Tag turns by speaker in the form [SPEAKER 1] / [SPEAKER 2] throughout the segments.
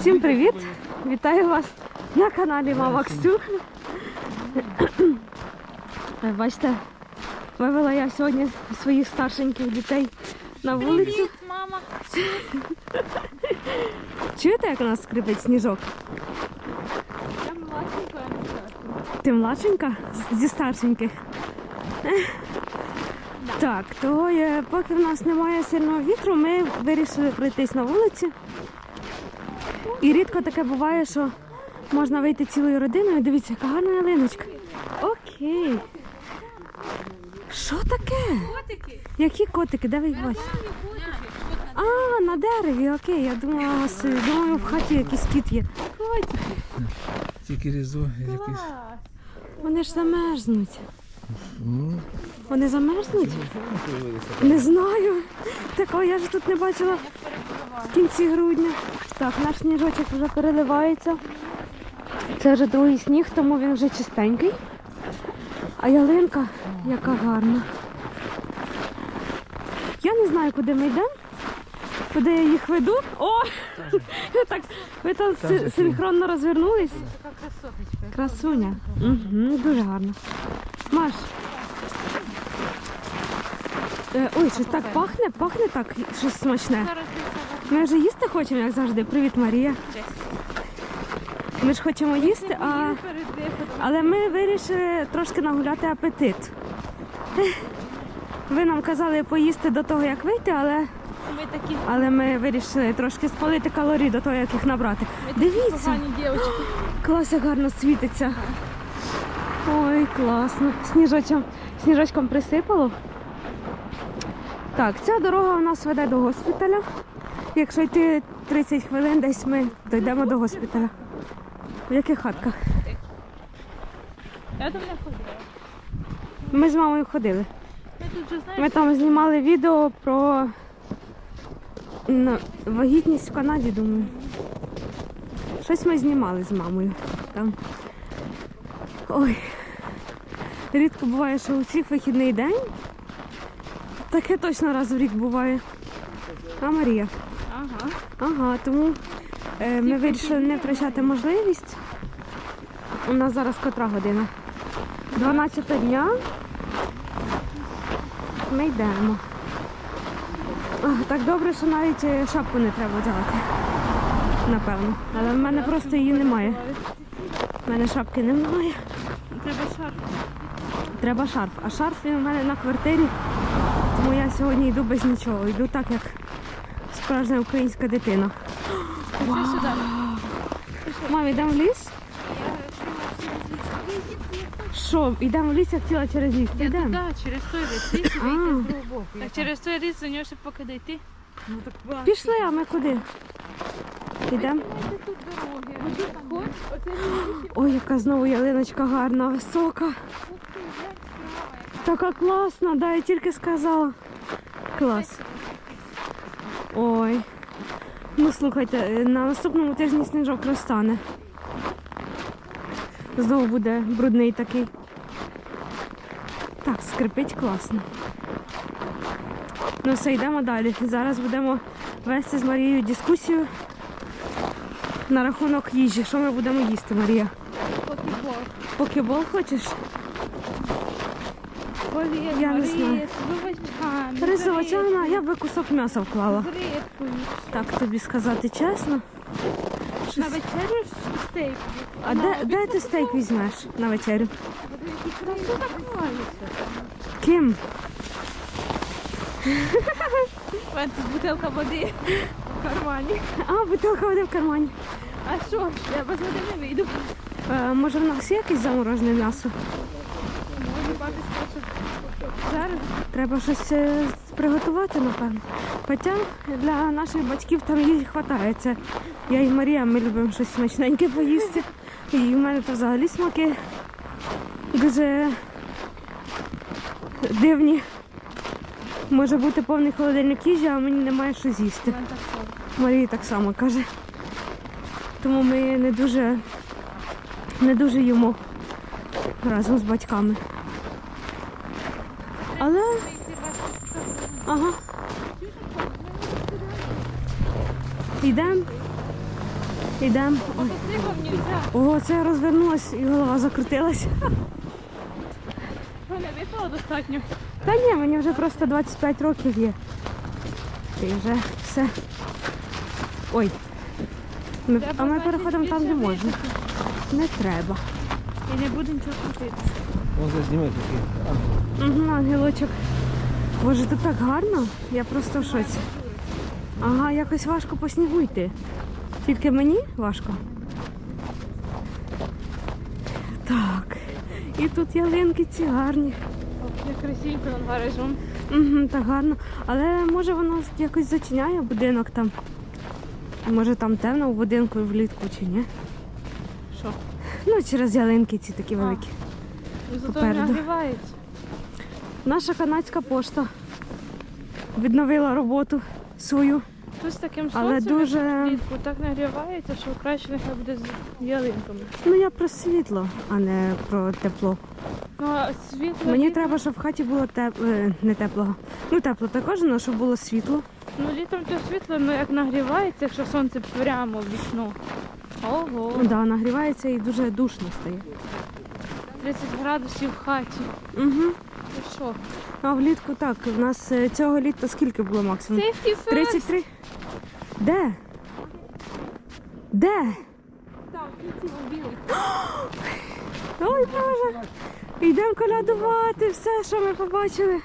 [SPEAKER 1] Всім привіт! Вітаю вас на каналі Мама Ксю. Е, Бачите, вивела я сьогодні своїх старшеньких дітей на вулицю.
[SPEAKER 2] Привіт, мама.
[SPEAKER 1] Чуєте, як у нас скрипить сніжок?
[SPEAKER 2] Я младшенька, а не старша.
[SPEAKER 1] Ти младшенька зі старшеньких. Так, то поки в нас немає сильного вітру, ми вирішили пройтись на вулиці. І рідко таке буває, що можна вийти цілою родиною. Дивіться, яка гарна ялиночка. Окей. Що таке?
[SPEAKER 2] Котики.
[SPEAKER 1] Які котики? Де ви їх бачите? А, на дереві, окей. Я думала, думаю, в хаті якийсь кіт є. Котики.
[SPEAKER 3] Тільки різо якийсь.
[SPEAKER 1] Вони ж замерзнуть. Вони замерзнуть? Не знаю. Такого я ж тут не бачила в кінці грудня. Так, наш сніжочок вже переливається. Це вже другий сніг, тому він вже чистенький. А ялинка яка гарна. Я не знаю, куди ми йдемо, куди я їх веду. О! так, ви там синхронно розвернулись. Красуня. Угу, дуже гарно. Маш. Е, ой, щось так пахне, пахне так, щось смачне. Ми вже їсти хочемо, як завжди. Привіт, Марія. Ми ж хочемо їсти, а... але ми вирішили трошки нагуляти апетит. Ви нам казали поїсти до того, як вийти, але,
[SPEAKER 2] Ми такі,
[SPEAKER 1] але ми вирішили трошки спалити калорії до того, як їх набрати.
[SPEAKER 2] ми
[SPEAKER 1] Дивіться. Клас, як гарно світиться. Ой, класно. Сніжочком, сніжочком присипало. Так, ця дорога у нас веде до госпіталя. Якщо йти 30 хвилин, десь ми дійдемо до госпіталя. В яких хатках?
[SPEAKER 2] Я там не ходила.
[SPEAKER 1] Ми з мамою ходили.
[SPEAKER 2] Ми
[SPEAKER 1] там знімали відео про вагітність в Канаді, думаю. Щось ми знімали з мамою. Там. Ой. Рідко буває, що у всіх вихідний день. Таке точно раз в рік буває. А Марія?
[SPEAKER 2] ага.
[SPEAKER 1] Ага, тому е, ми вирішили не втрачати можливість. У нас зараз котра година? 12 дня. Ми йдемо. Ах, так добре, що навіть е, шапку не треба одягати. Напевно. Але в мене просто її немає. У мене шапки немає.
[SPEAKER 2] Треба шарф.
[SPEAKER 1] Треба шарф. А шарф він у мене на квартирі. Тому я сьогодні йду без нічого. Йду так, як справжня українська дитина.
[SPEAKER 2] Ти сюди.
[SPEAKER 1] Мам, йдемо в ліс? Що, йдемо в ліс, я хотіла через ліс. Ти йдемо?
[SPEAKER 2] через той ліс. Ліс і вийти з другого боку. Так через той ліс до нього ще поки дійти. Ну так.
[SPEAKER 1] Пішли, а ми куди? Йдемо. Ой, яка знову ялиночка гарна, висока. Така класна, да, я тільки сказала. Клас. Ой. Ну слухайте, на наступному тижні сніжок розтане. Знову буде брудний такий. Так, скрипить класно. Ну все, йдемо далі. Зараз будемо вести з Марією дискусію на рахунок їжі. Що ми будемо їсти, Марія?
[SPEAKER 2] покібол.
[SPEAKER 1] Покебол хочеш?
[SPEAKER 2] Поліс,
[SPEAKER 1] Я не знаю.
[SPEAKER 2] з з
[SPEAKER 1] овочами, я би кусок м'яса вклала.
[SPEAKER 2] Рибкою.
[SPEAKER 1] Так тобі сказати чесно.
[SPEAKER 2] На вечерю стейк.
[SPEAKER 1] А де, де ти стейк візьмеш на вечерю?
[SPEAKER 2] Та що так хвалиться?
[SPEAKER 1] Ким?
[SPEAKER 2] Ось тут бутилка води в кармані.
[SPEAKER 1] А, бутилка води в кармані.
[SPEAKER 2] А що? Я без води не вийду.
[SPEAKER 1] Е, може в нас є якесь заморожене м'ясо?
[SPEAKER 2] Може, бабі скаже. Зараз
[SPEAKER 1] Треба щось е, приготувати, напевно. Хоча для наших батьків там її вистачає. Це я і Марія, ми любимо щось смачненьке поїсти. І в мене то взагалі смаки дуже дивні. Може бути повний холодильник їжі, а мені немає що з'їсти. Марія так само каже. Тому ми не дуже, не дуже їмо разом з батьками. Але Ага. Йдемо. Йдемо. Ого, це розвернулась і голова закрутилась.
[SPEAKER 2] Що, не випало достатньо?
[SPEAKER 1] Та ні, мені вже просто 25 років є. І вже все. Ой. Ми, а ми переходимо там, де можна. Не треба.
[SPEAKER 2] І не буде нічого крутитися.
[SPEAKER 3] Можна знімати такий.
[SPEAKER 1] Угу, ангелочок. Боже, тут так гарно. Я просто в шоці. Ага, якось важко по снігу йти. Тільки мені важко. Так. І тут ялинки ці гарні.
[SPEAKER 2] Як красивенько над гаражом.
[SPEAKER 1] Угу, так гарно. Але може воно якось зачиняє будинок там. Може там темно в будинку влітку чи ні?
[SPEAKER 2] Що?
[SPEAKER 1] Ну, через ялинки ці такі великі.
[SPEAKER 2] Ну, зато
[SPEAKER 1] Попереду.
[SPEAKER 2] нагрівається.
[SPEAKER 1] Наша канадська пошта відновила роботу свою.
[SPEAKER 2] Тут з таким
[SPEAKER 1] Але
[SPEAKER 2] сонцем
[SPEAKER 1] дуже-
[SPEAKER 2] як влітку так нагрівається, що краще нехай буде з ялинками.
[SPEAKER 1] Ну я про світло, а не про тепло.
[SPEAKER 2] Ну, світло...
[SPEAKER 1] Мені треба, щоб в хаті було тепло, не теплого. Ну тепло також, але щоб було світло.
[SPEAKER 2] Ну, літом то світло, ну як нагрівається, якщо сонце прямо в вікно. Ого,
[SPEAKER 1] Ну да, нагрівається і дуже душно стає.
[SPEAKER 2] 30 градусів в хаті.
[SPEAKER 1] Угу.
[SPEAKER 2] Ти що?
[SPEAKER 1] А влітку так. У нас е, цього літа скільки було максимум?
[SPEAKER 2] Safety first.
[SPEAKER 1] 33. Де? Де?
[SPEAKER 2] Там, білий.
[SPEAKER 1] Ой, Боже! Йдемо колядувати все, що ми побачили.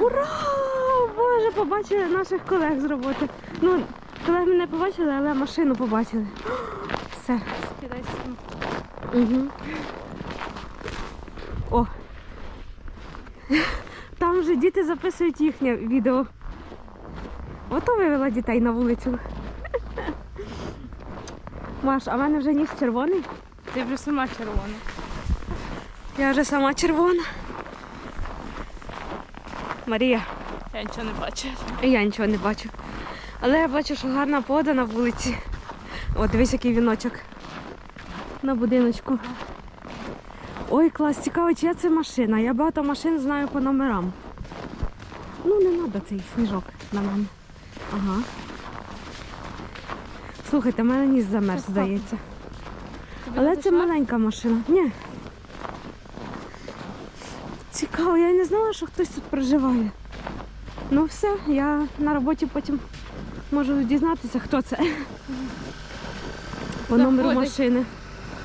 [SPEAKER 1] Ура! Боже, побачили наших колег з роботи. Ну, колег ми не побачили, але машину побачили. Все. Угу. О. Там вже діти записують їхнє відео. Ото вивела дітей на вулицю. Маш, а в мене вже ніс червоний.
[SPEAKER 2] Ти вже сама червона.
[SPEAKER 1] Я вже сама червона. Марія,
[SPEAKER 2] Я нічого не бачу.
[SPEAKER 1] і я нічого не бачу. Але я бачу, що гарна погода на вулиці. О, дивись, який віночок. На будиночку. Ой, клас, цікаво, чия це машина. Я багато машин знаю по номерам. Ну, не треба цей сніжок на мене. Ага. Слухайте, в мене ніс замерз, здається. Але це маленька машина. Ні. Цікаво, я не знала, що хтось тут проживає. Ну все, я на роботі потім можу дізнатися, хто це. По номеру
[SPEAKER 2] Заходить.
[SPEAKER 1] машини.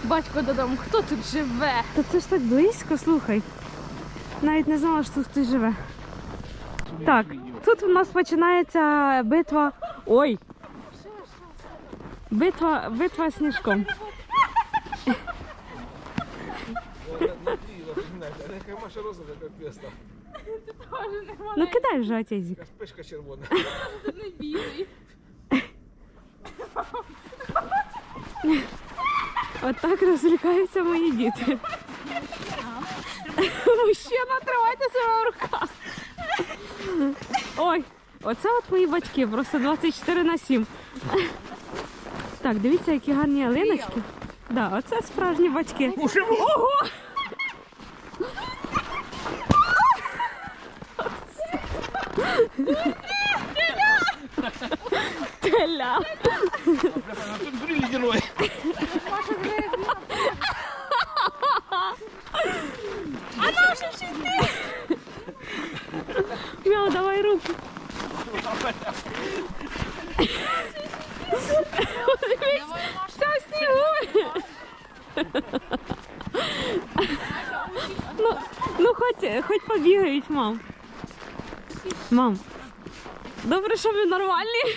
[SPEAKER 2] Батько додому, хто тут живе?
[SPEAKER 1] Та це ж так близько, слухай. Навіть не знала, що тут хтось живе. Так, тут у нас починається битва. Ой! Битва, битва сніжком.
[SPEAKER 3] Яка Маша роза, як песна.
[SPEAKER 1] Ну кидай вже отязік.
[SPEAKER 3] Яка спишка червона.
[SPEAKER 2] Не білий.
[SPEAKER 1] Отак розвлікаються мої діти. Мужчина, тримайте себе в руках. Ой, оце от мої батьки, просто 24 на 7. Так, дивіться, які гарні ялиночки. Да, оце справжні батьки. Ого! Теля.
[SPEAKER 3] Тут бриль ледяной.
[SPEAKER 1] Мяу, давай руку. Дивись, все в снігу. ну, ну хоч, хоч побігають, мам. Мам. Добре, що ви нормальні.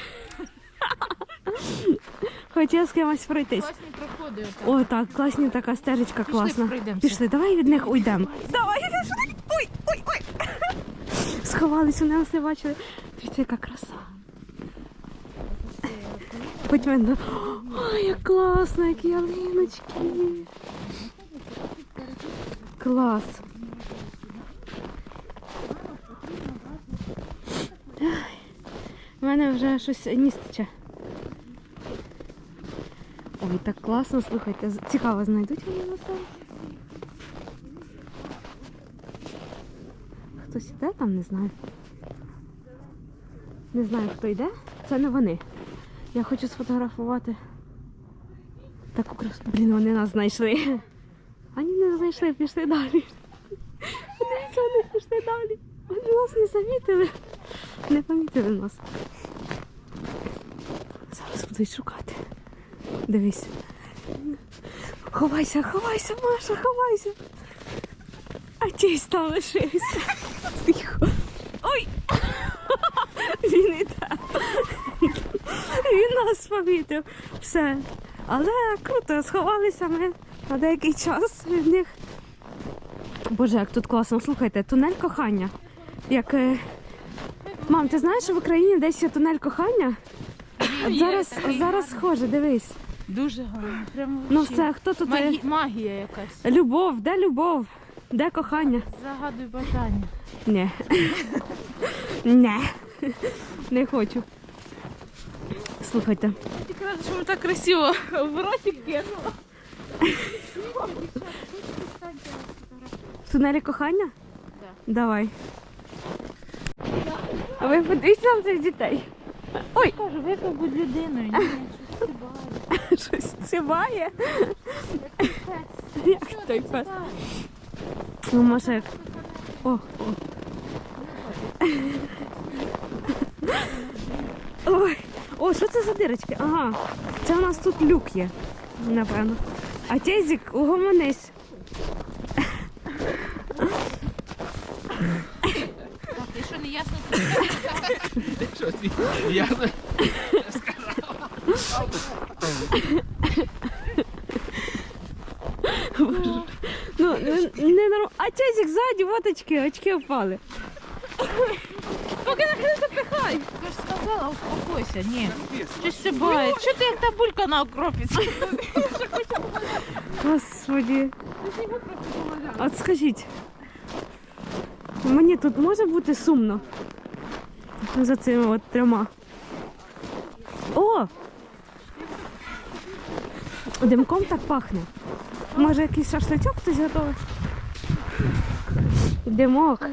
[SPEAKER 1] Хотів з кимось пройтись.
[SPEAKER 2] Класні проходи. отак.
[SPEAKER 1] О, так, класні така стежечка класна.
[SPEAKER 2] пройдемося.
[SPEAKER 1] Пішли, давай від них уйдемо. Давай, пішли. Ой, ой, ой. Сховались, вони нас не бачили. Дивіться, яка краса. Хоч мене. Ой, як класно, які ялиночки. Клас. Ай, У мене вже щось ніс. Ой, так класно, слухайте. Цікаво, знайдуть вони на сайті? Хтось іде там, не знаю. Не знаю, хто йде. Це не вони. Я хочу сфотографувати Таку красу. Блін, вони нас знайшли. Вони не знайшли, пішли далі. Подивіться, вони пішли далі. Вони нас не замітили. Не помітили нас. Зараз будуть шукати. Дивись. Ховайся, ховайся, Маша, ховайся. А чийсь там лишився. Тихо. Ой! Він іде. Він нас помітив. Все. Але круто, сховалися ми на деякий час від них. Боже, як тут класно. Слухайте, тунель кохання. Як. Е, Мам, ти знаєш, що в Україні десь є тунель кохання? От зараз, зараз схоже, дивись.
[SPEAKER 2] Дуже гарно. Прямо
[SPEAKER 1] Ну
[SPEAKER 2] вообще.
[SPEAKER 1] все, хто тут? е,
[SPEAKER 2] Магі... Магія якась.
[SPEAKER 1] Любов, де любов? Де кохання?
[SPEAKER 2] Загадуй бажання.
[SPEAKER 1] Ні. Не. Не хочу. Слухайте.
[SPEAKER 2] Ти кажеш, що так красиво в ротик кинула.
[SPEAKER 1] В тунелі кохання?
[SPEAKER 2] Так.
[SPEAKER 1] Давай. А ви подивіться на цих дітей. Ой,
[SPEAKER 2] Кажу, випав будь людиною. Ні, щось ти
[SPEAKER 1] щось циває. Як той пес. Ну, може. як- О, о. Ой. О, що це за дирочки? Ага. Це у нас тут люк є, напевно. А тезик, угомонись.
[SPEAKER 2] Так, і що не ясно,
[SPEAKER 3] Що ти? Я
[SPEAKER 1] Ну, не, не норм... А тезик ззаді, вот очки, очки впали. Поки не запихай.
[SPEAKER 2] Я ж сказала, успокойся. Ні. Щось все буває. Що ти як та булька на окропі?
[SPEAKER 1] Господи. От скажіть, мені тут може бути сумно за цими от трьома. О! Димком так пахне. Може якийсь шашличок хтось готовий? Димок.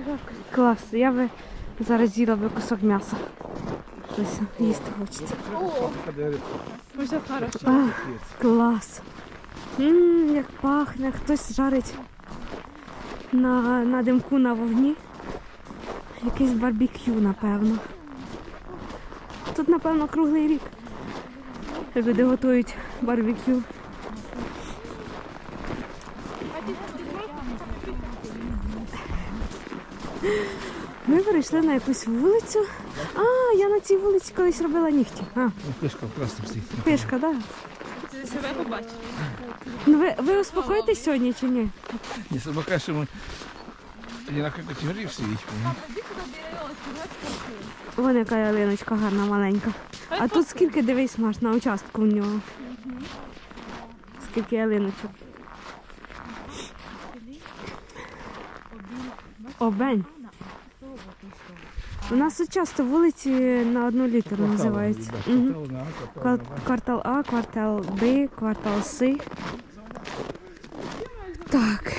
[SPEAKER 1] Клас. Я би зараз з'їла би кусок м'яса. Щось їсти хочеться.
[SPEAKER 2] Все хорошо.
[SPEAKER 1] Клас. Ммм, як пахне, хтось жарить на, на димку на вогні. Якийсь барбекю, напевно. Тут, напевно, круглий рік. Люди готують барбекю. Ми перейшли на якусь вулицю. А, я на цій вулиці колись робила нігті. А,
[SPEAKER 3] Пішка в красному стоїть.
[SPEAKER 1] пішка, так. Да.
[SPEAKER 2] Себе побачиш.
[SPEAKER 1] Ну ви, ви успокоїтесь сьогодні чи ні?
[SPEAKER 3] Не собака, що ми одинаково категорії сидіть.
[SPEAKER 1] Вон яка ялиночка гарна, маленька. А тут скільки дивись маш на участку у нього. Скільки ялиночок. Обень. У нас тут часто вулиці на одну літеру називаються. Квартал А, квартал Б, квартал С. Так.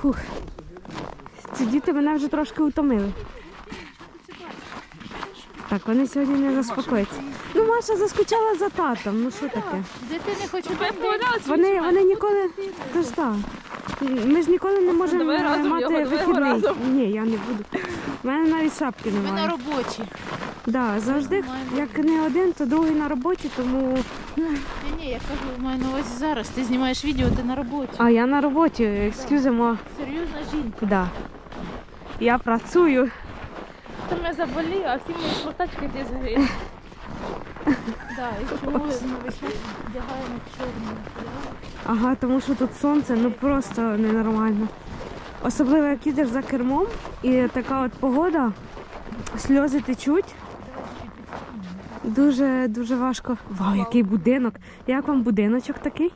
[SPEAKER 1] Фух. Ці діти мене вже трошки утомили. Так, вони сьогодні не заспокояться. Ну, Маша заскучала за татом. Ну що таке?
[SPEAKER 2] Дитини хочу погуляти.
[SPEAKER 1] Вони, вони ніколи. То ж так. Ми ж ніколи не можемо
[SPEAKER 2] Давай разом
[SPEAKER 1] мати
[SPEAKER 2] його, давай його
[SPEAKER 1] вихідний.
[SPEAKER 2] разом.
[SPEAKER 1] Ні, я не буду. У мене навіть шапки
[SPEAKER 2] Ми на
[SPEAKER 1] немає.
[SPEAKER 2] роботі.
[SPEAKER 1] Да, завжди,
[SPEAKER 2] Нормально.
[SPEAKER 1] як не один, то другий на роботі, тому.
[SPEAKER 2] Ні, ні, я кажу, маю на увазі зараз. Ти знімаєш відео, ти на роботі.
[SPEAKER 1] А я на роботі, екскюзимо.
[SPEAKER 2] Серйозна жінка.
[SPEAKER 1] Да. Я працюю.
[SPEAKER 2] Хто мене заболів, а всі мої шматочки ти згоріли. Да, і чому ми весь час вдягаємо чорні?
[SPEAKER 1] Ага, тому що тут сонце ну просто ненормально. Особливо як їдеш за кермом і така от погода, сльози течуть. Дуже дуже важко. Вау, який будинок! Як вам будиночок такий?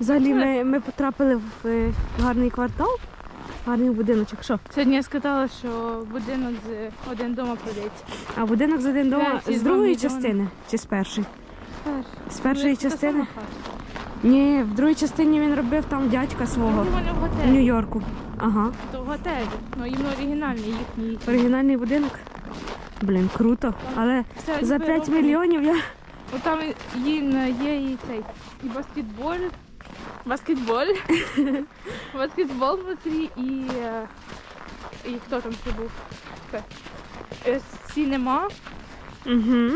[SPEAKER 1] Взагалі ми, ми потрапили в е, гарний квартал, гарний будиночок. Що?
[SPEAKER 2] Сьогодні я сказала, що будинок з один дома продається.
[SPEAKER 1] А будинок з один дома з другої частини чи з першої? З
[SPEAKER 2] Ну,
[SPEAKER 1] першої частини? Ні, в другій частині він робив там дядька свого
[SPEAKER 2] в
[SPEAKER 1] в. Нью-Йорку. Ага.
[SPEAKER 2] То в готелі. Ну, їм оригінальний їхній.
[SPEAKER 1] Оригінальний будинок. Блін, круто. Але за 5 мільйонів я
[SPEAKER 2] От там є, є і цей, і баскетбол, баскетбол, баскетбол внутрі і, е, і хто там ще був? Е, Сінема,
[SPEAKER 1] Угу.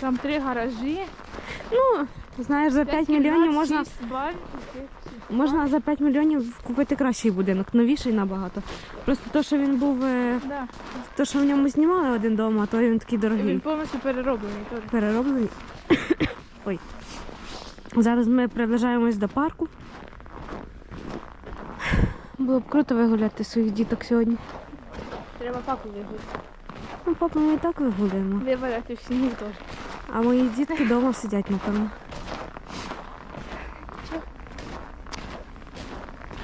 [SPEAKER 2] там три гаражі.
[SPEAKER 1] Ну, знаєш, за 5 мільйонів можна, можна за 5 мільйонів купити кращий будинок, новіший набагато. Просто то, що він був, е,
[SPEAKER 2] Да.
[SPEAKER 1] то, що в ньому знімали один дом, то він такий дорогий.
[SPEAKER 2] Він повністю перероблений теж.
[SPEAKER 1] перероблений. Ой. Зараз ми приближаємось до парку. Було б круто вигуляти своїх діток сьогодні.
[SPEAKER 2] Треба папу вигуляти.
[SPEAKER 1] Ну, папа, ми і так вигуляємо.
[SPEAKER 2] Виваляти в сніг теж.
[SPEAKER 1] А мої дітки вдома сидять, напевно.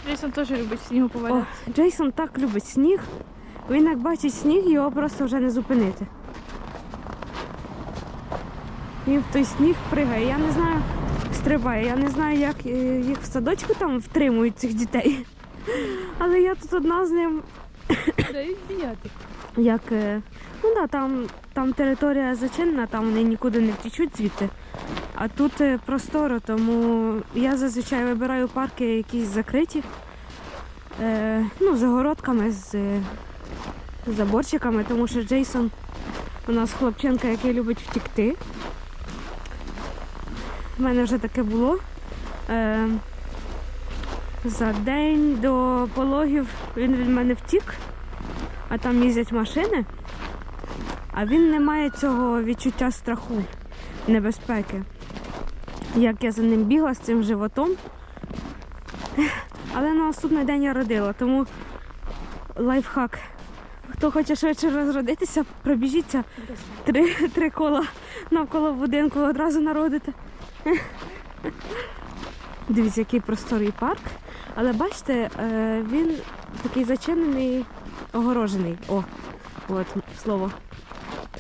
[SPEAKER 2] Джейсон теж любить в снігу
[SPEAKER 1] О. Джейсон так любить сніг. Він як бачить сніг, його просто вже не зупинити. Він в той сніг пригає. Я не знаю, стрибає. Я не знаю, як е, їх в садочку там втримують цих дітей. Але я тут одна з ним
[SPEAKER 2] Дають.
[SPEAKER 1] Як е, ну да, там, там територія зачинена, там вони нікуди не втічуть звідти. А тут е, просторо, тому я зазвичай вибираю парки якісь закриті, е, ну, з з заборчиками, тому що Джейсон у нас хлопчинка, який любить втікти. У мене вже таке було. Е, за день до пологів він від мене втік а там їздять машини, а він не має цього відчуття страху, небезпеки. Як я за ним бігла з цим животом. Але на наступний день я родила, тому лайфхак. Хто хоче швидше розродитися, пробіжіться три, три кола навколо будинку, одразу народите. Дивіться, який просторий парк. Але бачите, е, він такий зачинений, огорожений. О, от слово.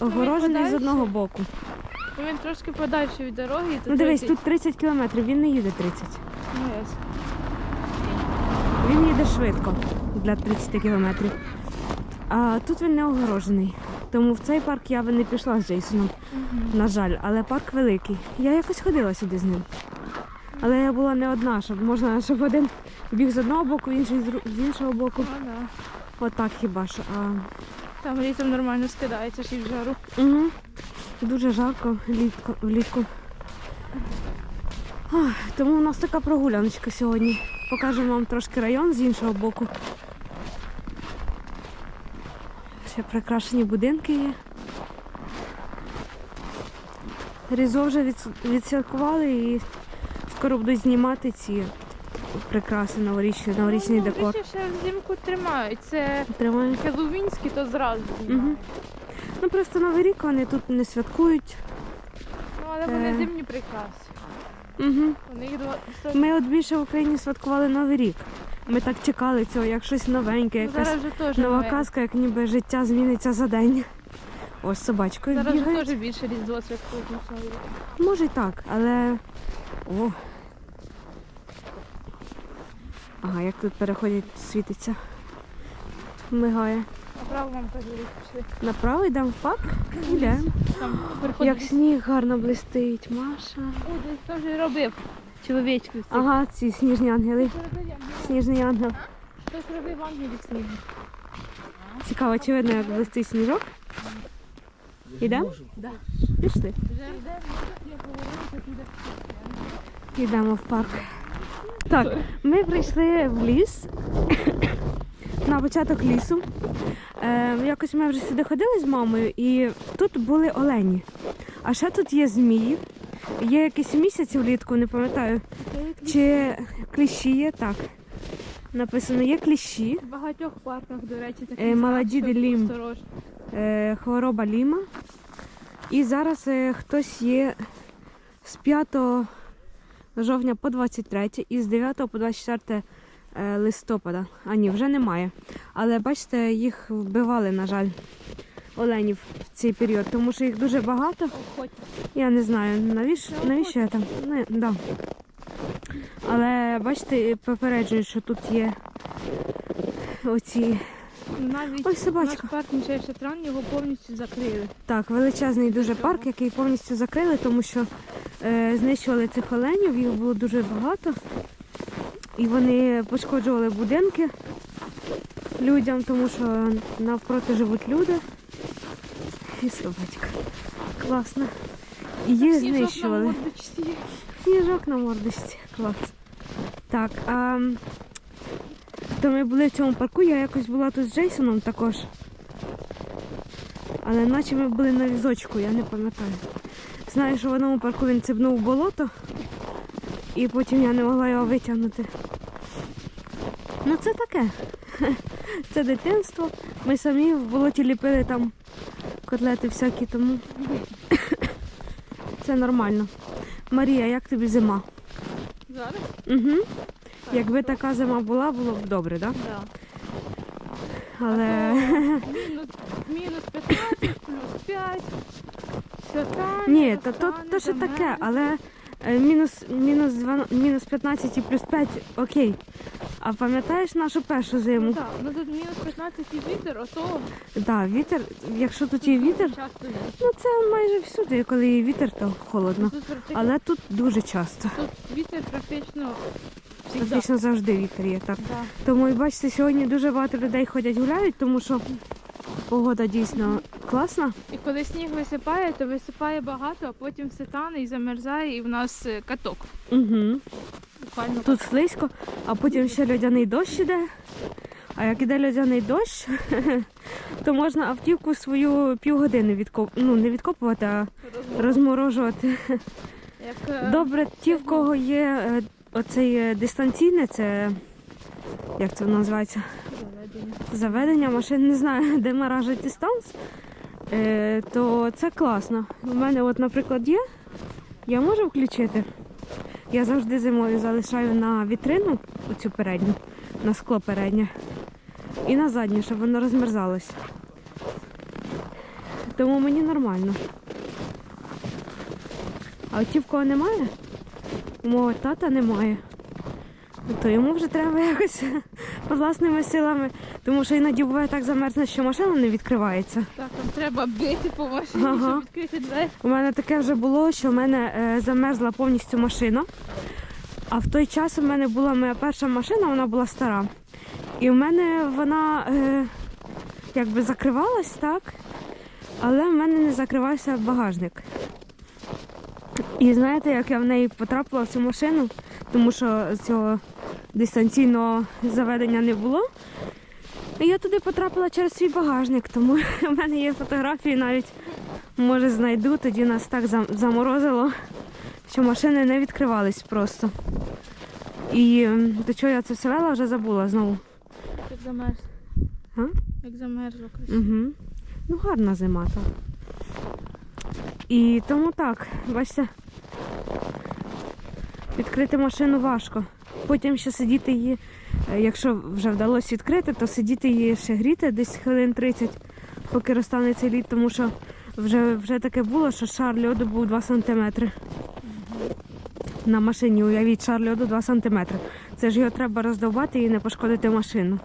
[SPEAKER 1] Огорожений з одного боку.
[SPEAKER 2] Ну, Він трошки подальше від дороги.
[SPEAKER 1] Ну дивись, тут 30 кілометрів, він не їде 30.
[SPEAKER 2] Ну.
[SPEAKER 1] Він їде швидко для 30 кілометрів. А тут він не огорожений. Тому в цей парк я би не пішла з Джейсоном, на жаль, але парк великий. Я якось ходила сюди з ним. Але я була не одна, щоб можна, щоб один біг з одного боку, інший з з іншого боку.
[SPEAKER 2] Ну, да.
[SPEAKER 1] Отак хіба що. А...
[SPEAKER 2] Там літом нормально скидається ще й в жару.
[SPEAKER 1] Угу. Дуже жарко влітку. влітку. Ах, тому у нас така прогуляночка сьогодні. Покажемо вам трошки район з іншого боку. Ще прикрашені будинки є. Різо вже від, відсвяткували і скоро будуть знімати ці прикраси новорічні, новорічний
[SPEAKER 2] ну,
[SPEAKER 1] декор.
[SPEAKER 2] ще взимку тримають. Це
[SPEAKER 1] Тримають.
[SPEAKER 2] хеллоуінські, то зразу.
[SPEAKER 1] Мгм. Ну просто Новий рік вони тут не святкують.
[SPEAKER 2] Ну, але вони
[SPEAKER 1] Е.
[SPEAKER 2] зимні прикраси.
[SPEAKER 1] Угу.
[SPEAKER 2] Вони їх
[SPEAKER 1] Ми от більше в Україні святкували Новий рік. Ми так чекали цього, як щось новеньке,
[SPEAKER 2] Ну,
[SPEAKER 1] якась
[SPEAKER 2] зараз вже теж
[SPEAKER 1] нова
[SPEAKER 2] нове.
[SPEAKER 1] казка, як ніби життя зміниться за день. Ось з собачкою
[SPEAKER 2] Зараз теж більше різдво святкують, Новий рік.
[SPEAKER 1] Може й так, але. О. Ага, як тут переходять, світиться. Мигає.
[SPEAKER 2] Направо вам кажуть, пішли.
[SPEAKER 1] Направо йдемо в парк. Йдемо.
[SPEAKER 2] Там приходить.
[SPEAKER 1] Як сніг гарно блистить, Маша.
[SPEAKER 2] О, десь теж робив. Чоловічки. ці.
[SPEAKER 1] Ага, ці сніжні ангели.
[SPEAKER 2] Я-
[SPEAKER 1] Сніжний ангел.
[SPEAKER 2] Хтось робив ангелів снігу.
[SPEAKER 1] Цікаво, чи видно, як блистить сніжок. Ідемо?
[SPEAKER 2] Да.
[SPEAKER 1] Пішли.
[SPEAKER 2] Йдемо.
[SPEAKER 1] Йдемо в парк. Так, ми прийшли в ліс на початок лісу. Е, якось ми вже сюди ходили з мамою, і тут були олені. А ще тут є змії. Є якийсь місяць влітку, не пам'ятаю. Чи кліщі є? Так. Написано, є кліщі,
[SPEAKER 2] В багатьох парках, до речі, такі
[SPEAKER 1] Е, молоді
[SPEAKER 2] осторожно.
[SPEAKER 1] е, хвороба ліма. І зараз е, хтось є з 5 жовтня по 23 і з 9 по 24 е, листопада. А ні, вже немає. Але бачите, їх вбивали, на жаль, оленів в цей період, тому що їх дуже багато. Я не знаю, навіщо, навіщо я там. Не, да. Але бачите, попереджують, що тут є оці
[SPEAKER 2] Навіть
[SPEAKER 1] Ой, собачка.
[SPEAKER 2] наш парк Мішельша Тран його повністю закрили.
[SPEAKER 1] Так, величезний дуже парк, який повністю закрили, тому що е, знищували цих оленів, їх було дуже багато. І вони пошкоджували будинки людям, тому що навпроти живуть люди. І собачка. Класно. І їх знищували. Сніжок на мордочці. Клас. Так, а то ми були в цьому парку, я якось була тут з Джейсоном також. Але наче ми були на візочку, я не пам'ятаю. Знаю, що в одному парку він цибнув болото, і потім я не могла його витягнути. Ну це таке. Це дитинство. Ми самі в болоті ліпили там котлети всякі, тому це нормально. Марія, як тобі зима?
[SPEAKER 2] Зараз?
[SPEAKER 1] Угу. Якби така зима була, було б добре, так?
[SPEAKER 2] Да.
[SPEAKER 1] Але
[SPEAKER 2] Мінус, мінус 15, плюс 5. Свята,
[SPEAKER 1] ні, та то, то ще таке, але мінус, мінус, 12, мінус 15 і плюс 5 окей. А пам'ятаєш нашу першу
[SPEAKER 2] Ну
[SPEAKER 1] зиму?
[SPEAKER 2] так, ну тут мінус 15 і вітер, ото
[SPEAKER 1] Так, вітер, якщо тут є вітер,
[SPEAKER 2] часто є.
[SPEAKER 1] ну це майже всюди, коли є вітер, то холодно.
[SPEAKER 2] Тут, практи-
[SPEAKER 1] Але тут дуже часто.
[SPEAKER 2] тут вітер практично завжди.
[SPEAKER 1] Практично завжди вітер є так.
[SPEAKER 2] Да.
[SPEAKER 1] Тому і бачите, сьогодні дуже багато людей ходять гуляють, тому що погода дійсно класна.
[SPEAKER 2] І коли сніг висипає, то висипає багато, а потім все тане і замерзає, і в нас е, каток.
[SPEAKER 1] Угу.
[SPEAKER 2] Буквально
[SPEAKER 1] Тут слизько, а потім ще льодяний дощ іде. А як іде льодяний дощ, то можна автівку свою півгодини відкоп... ну, не відкопувати, а розморожувати.
[SPEAKER 2] Як, е,
[SPEAKER 1] Добре, ті, в кого є е, оцей дистанційне, це як це називається?
[SPEAKER 2] Заведення.
[SPEAKER 1] Машин, не знаю, де маражить дистанс, е, то це класно. У мене, от, наприклад, є, я можу включити. Я завжди зимою залишаю на вітрину, оцю передню, на скло переднє, і на заднє, щоб воно розмерзалось. Тому мені нормально. А от ті, в кого немає, у мого тата немає. То йому вже треба якось власними силами, тому що іноді буває так замерзне, що машина не відкривається.
[SPEAKER 2] Так, там треба бити по машині,
[SPEAKER 1] Ага.
[SPEAKER 2] щоб відкрити двері.
[SPEAKER 1] У мене таке вже було, що в мене е, замерзла повністю машина. А в той час у мене була моя перша машина, вона була стара. І в мене вона е, якби закривалась, так, але в мене не закривався багажник. І знаєте, як я в неї потрапила в цю машину, тому що цього дистанційного заведення не було. Я туди потрапила через свій багажник, тому в мене є фотографії навіть Може знайду, тоді нас так заморозило, що машини не відкривались просто. І до чого я це все вела, вже забула знову.
[SPEAKER 2] Як замерз.
[SPEAKER 1] А?
[SPEAKER 2] Як замерзло красиво.
[SPEAKER 1] Угу. Ну, гарна зима так. І тому так, бачите, відкрити машину важко. Потім ще сидіти її, е, якщо вже вдалося відкрити, то сидіти її ще гріти десь хвилин 30, поки розтане цей лід, тому що вже, вже таке було, що шар льоду був 2 см. На машині уявіть шар льоду 2 см. Це ж його треба роздовбати і не пошкодити машину.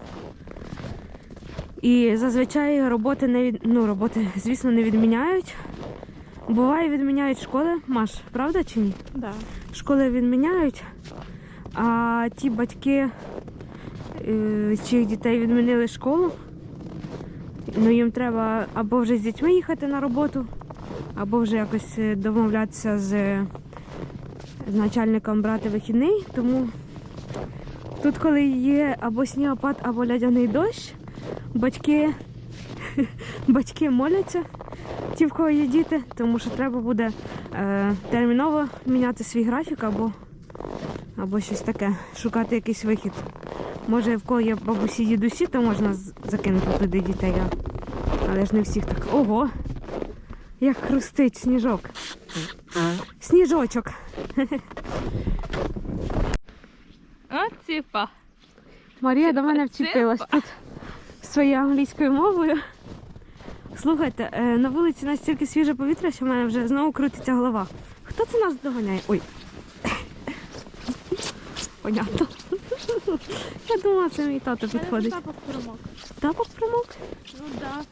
[SPEAKER 1] І зазвичай роботи не від... ну, роботи, звісно, не відміняють. Буває, відміняють школи, Маш, правда чи ні?
[SPEAKER 2] Да.
[SPEAKER 1] Школи відміняють, а ті батьки, е, чиїх дітей відмінили школу, ну їм треба або вже з дітьми їхати на роботу, або вже якось е, домовлятися з, з начальником брати вихідний. Тому тут, коли є або снігопад, або лядяний дощ, батьки, батьки моляться, ті, в кого є діти, тому що треба буде е, терміново міняти свій графік або, або щось таке, шукати якийсь вихід. Може, в кого є бабусі, дідусі, то можна закинути туди дітей. Але ж не всіх так. Ого! Як хрустить сніжок. Сніжочок.
[SPEAKER 2] От ціпа.
[SPEAKER 1] Марія до мене вчепилась тут своєю англійською мовою. Слухайте, е, на вулиці настільки свіже повітря, що в мене вже знову крутиться голова. Хто це нас доганяє? Ой. Понятно. Я думала, це мій тато підходить.
[SPEAKER 2] Запах промок.
[SPEAKER 1] Тапок промок?
[SPEAKER 2] Ну да.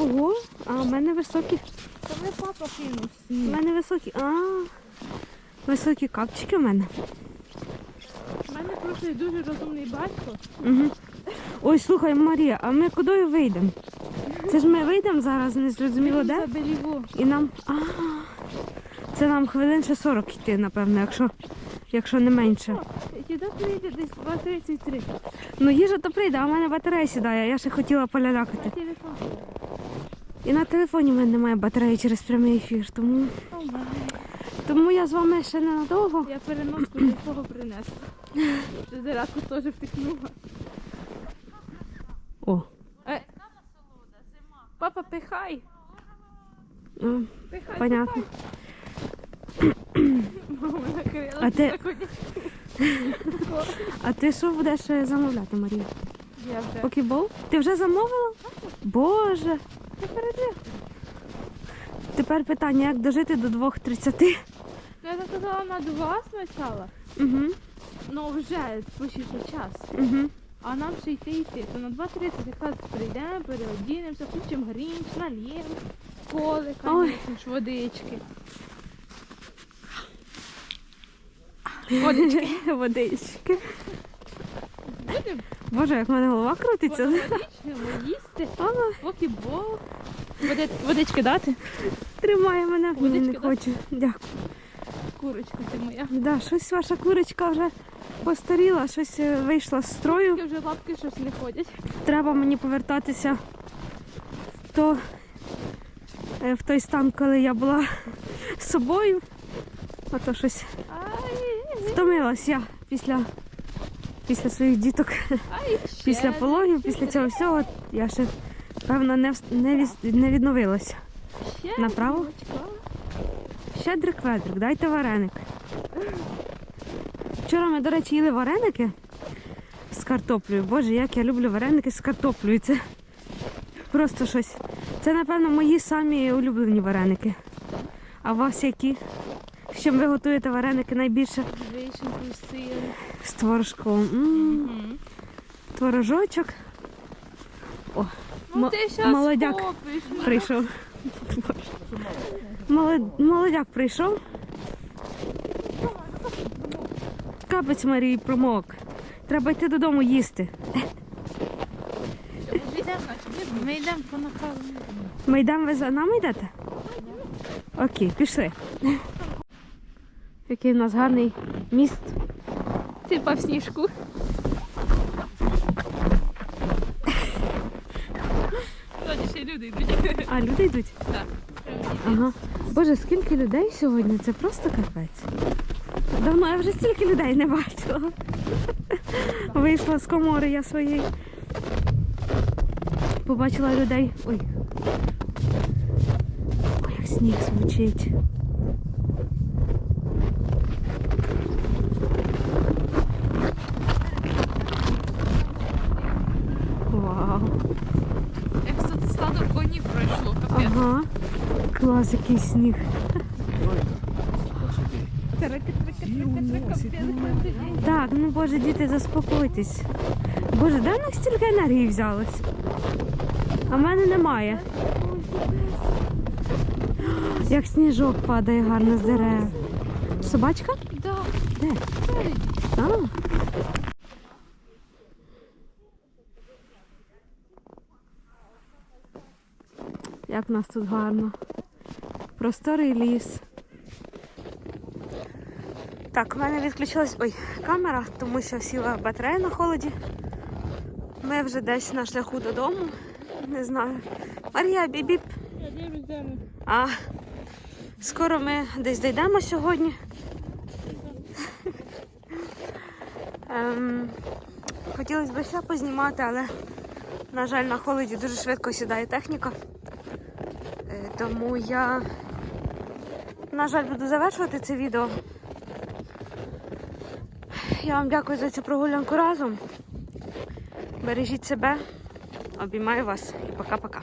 [SPEAKER 1] Ого, а в мене високі.
[SPEAKER 2] Та мене папа кинув.
[SPEAKER 1] У мене високі. А, високі капчики в мене.
[SPEAKER 2] У мене просто дуже розумний батько.
[SPEAKER 1] Угу. Ой, слухай, Марія, а ми куди вийдемо? Це ж ми вийдемо зараз, не зрозуміло де.
[SPEAKER 2] за Беліву.
[SPEAKER 1] І нам. А, це нам хвилин ще 40 йти, напевно, якщо, якщо не менше.
[SPEAKER 2] Куди прийде десь 2.33.
[SPEAKER 1] Ну їжа то прийде, а в мене батарея сідає, я ще хотіла полялякати. І на телефоні в мене немає батареї через прямий ефір, тому, тому я з вами ще ненадовго.
[SPEAKER 2] Я переноску для кого принесла. Зарядку теж втикнула.
[SPEAKER 1] О.
[SPEAKER 2] Е. Папа, пихай. Пихай,
[SPEAKER 1] Понятно.
[SPEAKER 2] пихай. Мама накрила.
[SPEAKER 1] А ти- А ти що будеш е, замовляти, Марія?
[SPEAKER 2] Я вже.
[SPEAKER 1] Покебол? Ти вже замовила? Боже. Тепер питання, як дожити до 2.30?
[SPEAKER 2] Ну, я заказала на два спочатку.
[SPEAKER 1] Угу,
[SPEAKER 2] Ну вже почти час.
[SPEAKER 1] угу.
[SPEAKER 2] А нам ще йти йти. То на 2.30 якраз прийдемо, переодінемося, включимо грінч, нальємо, коли, звісно водички. Водички.
[SPEAKER 1] Водички.
[SPEAKER 2] Будемо
[SPEAKER 1] Боже, як в мене голова крутиться.
[SPEAKER 2] водички, їсти,
[SPEAKER 1] Ага,
[SPEAKER 2] поки. Води- Водички дати?
[SPEAKER 1] тримає мене, мені не
[SPEAKER 2] Водички, да?
[SPEAKER 1] хочу. Дякую.
[SPEAKER 2] Курочка ти моя.
[SPEAKER 1] Да, щось ваша курочка вже постаріла, щось е, вийшла з строю.
[SPEAKER 2] Тільки вже лапки щось не ходять.
[SPEAKER 1] Треба мені повертатися в, то, е, в той стан, коли я була з собою. А то щось
[SPEAKER 2] Ай,
[SPEAKER 1] втомилась я після, після своїх діток, після пологів, після цього всього. Я ще, певно, не, не, не відновилася. Направо?
[SPEAKER 2] курочка.
[SPEAKER 1] Щедрик ведрик, дайте вареник. Вчора ми, до речі, їли вареники з картоплею. Боже, як я люблю вареники з картоплею. Це просто щось. Це, напевно, мої самі улюблені вареники. А у вас які? З чим ви готуєте вареники найбільше?
[SPEAKER 2] Вишенькою, з сиром.
[SPEAKER 1] З творожком. М. Творожочок
[SPEAKER 2] Ну ти щас
[SPEAKER 1] молодяк.
[SPEAKER 2] копиш.
[SPEAKER 1] прийшов. Молод- Молодяк прийшов. Капець Марії промок. Треба йти додому їсти.
[SPEAKER 2] Ми йдемо по накалу.
[SPEAKER 1] Ми йдемо, ви за нами йдете? Окей, пішли. Який в нас гарний міст.
[SPEAKER 2] Типа в сніжку. Сьогодні ще люди йдуть.
[SPEAKER 1] А, люди йдуть?
[SPEAKER 2] Так.
[SPEAKER 1] Ага. Боже, скільки людей сьогодні? Це просто капець. Давно я вже стільки людей не бачила. Вийшла з комори я своєї. Побачила людей. Ой. Ой, як сніг звучить. Вау.
[SPEAKER 2] Як тут стадо конів пройшло, капець.
[SPEAKER 1] Ага. Клас, який сніг. Так, ну боже, діти, заспокойтесь. Боже, де в них стільки енергії взялось? А в мене немає. Як сніжок падає гарно з дерев. Собачка? Де? А. Як в нас тут гарно. Просторий ліс. Так, у мене відключилась ой, камера, тому що сіла батарея на холоді. Ми вже десь на шляху додому. Не знаю. Марія, бібіп. А скоро ми десь дійдемо сьогодні. ем, хотілося б ще познімати, але, на жаль, на холоді дуже швидко сідає техніка. Е, тому я, на жаль, буду завершувати це відео. Я вам дякую за цю прогулянку разом. Бережіть себе, обіймаю вас і пока-пока.